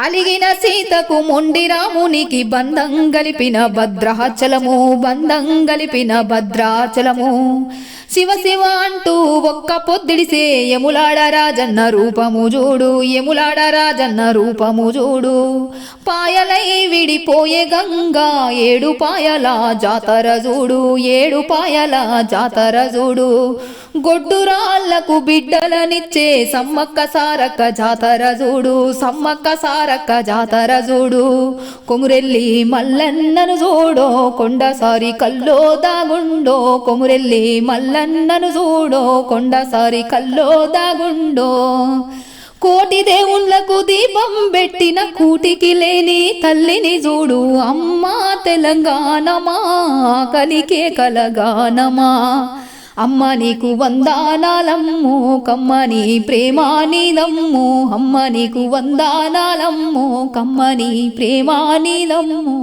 అలిగిన సీతకు మొండి రామునికి బంధం గలిపిన భద్రాచలము బంధం గలిపిన భద్రాచలము. శివ శివ అంటూ ఒక్క పొద్దిడిసే యములాడ రాజన్న రూపము చూడు యములాడ రాజన్న రూపము చూడు. పాయలై విడిపోయే గంగా ఏడు పాయల జాతర చూడు ఏడు పాయల జాతర చూడు. గొడ్డురాళ్ళకు బిడ్డలనిచ్చే సమ్మక్క సారక్క జాతర చూడు సమ్మక్క సారక్క జాతర చూడు. కొమురెల్లి మల్లన్నను చూడో కొండసారి కల్లో దాగుండో. కొమురెల్లి మల్లన్నను చూడో కొండసారి కల్లో దాగుండో. కోటి దేవుళ్ళకు దీపం పెట్టిన కూటికి లేని తల్లిని చూడు. అమ్మా తెలంగాణమా కలికే కలగానమా. అమ్మ నీకు వందానాలమ్ము కమ్మని నీ నీదమ్ము అమ్మ నీకు వందానాలమ్ము కమ్మని నీ నీదమ్ము